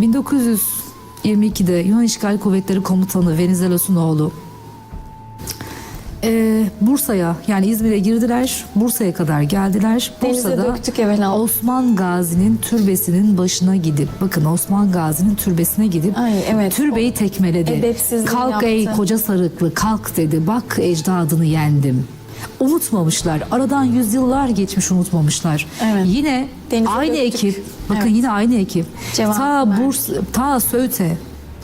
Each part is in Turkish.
1922'de Yunan İşgal Kuvvetleri Komutanı Venizelos'un oğlu e, Bursa'ya yani İzmir'e girdiler. Bursa'ya kadar geldiler. Denize Bursa'da döktük evvela. Osman Gazi'nin türbesinin başına gidip bakın Osman Gazi'nin türbesine gidip Ay, evet. türbeyi tekmeledi. Kalk ey yaptı. koca sarıklı kalk dedi. Bak ecdadını yendim. Unutmamışlar. Aradan yüzyıllar geçmiş unutmamışlar. Evet. Yine Denize aynı döktük. ekip. Bakın Evet. yine aynı ekip. Cevap ta. Burs ta Söğüt'e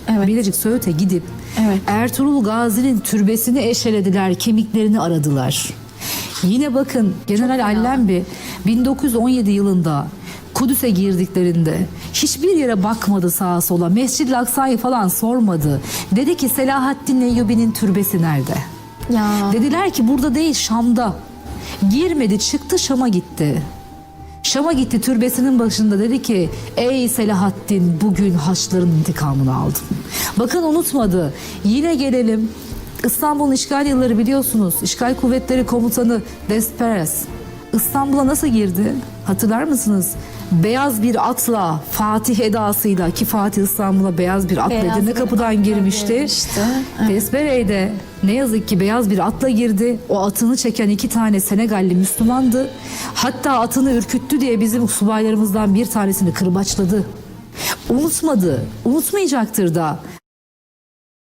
Evet. Bilecik Söğüt'e gidip Evet. Ertuğrul Gazi'nin türbesini eşelediler, kemiklerini aradılar. Yine bakın General Allenby 1917 yılında Kudüs'e girdiklerinde hiçbir yere bakmadı sağa sola. Mescid-i Aksa'yı falan sormadı. Dedi ki Selahaddin Eyyubi'nin türbesi nerede? Ya. Dediler ki burada değil Şam'da. Girmedi çıktı Şam'a gitti. Şam'a gitti türbesinin başında dedi ki ey Selahaddin bugün Haçların intikamını aldım. Bakın unutmadı. Yine gelelim. İstanbul'un işgal yılları biliyorsunuz. İşgal kuvvetleri komutanı Desperes İstanbul'a nasıl girdi? Hatırlar mısınız? Beyaz bir atla, Fatih edasıyla ki Fatih İstanbul'a beyaz bir atla Beyaz Edirne bir kapıdan atla girmişti. girmişti. De ne yazık ki beyaz bir atla girdi. O atını çeken iki tane Senegalli Müslümandı. Hatta atını ürküttü diye bizim subaylarımızdan bir tanesini kırbaçladı. Unutmadı, unutmayacaktır da.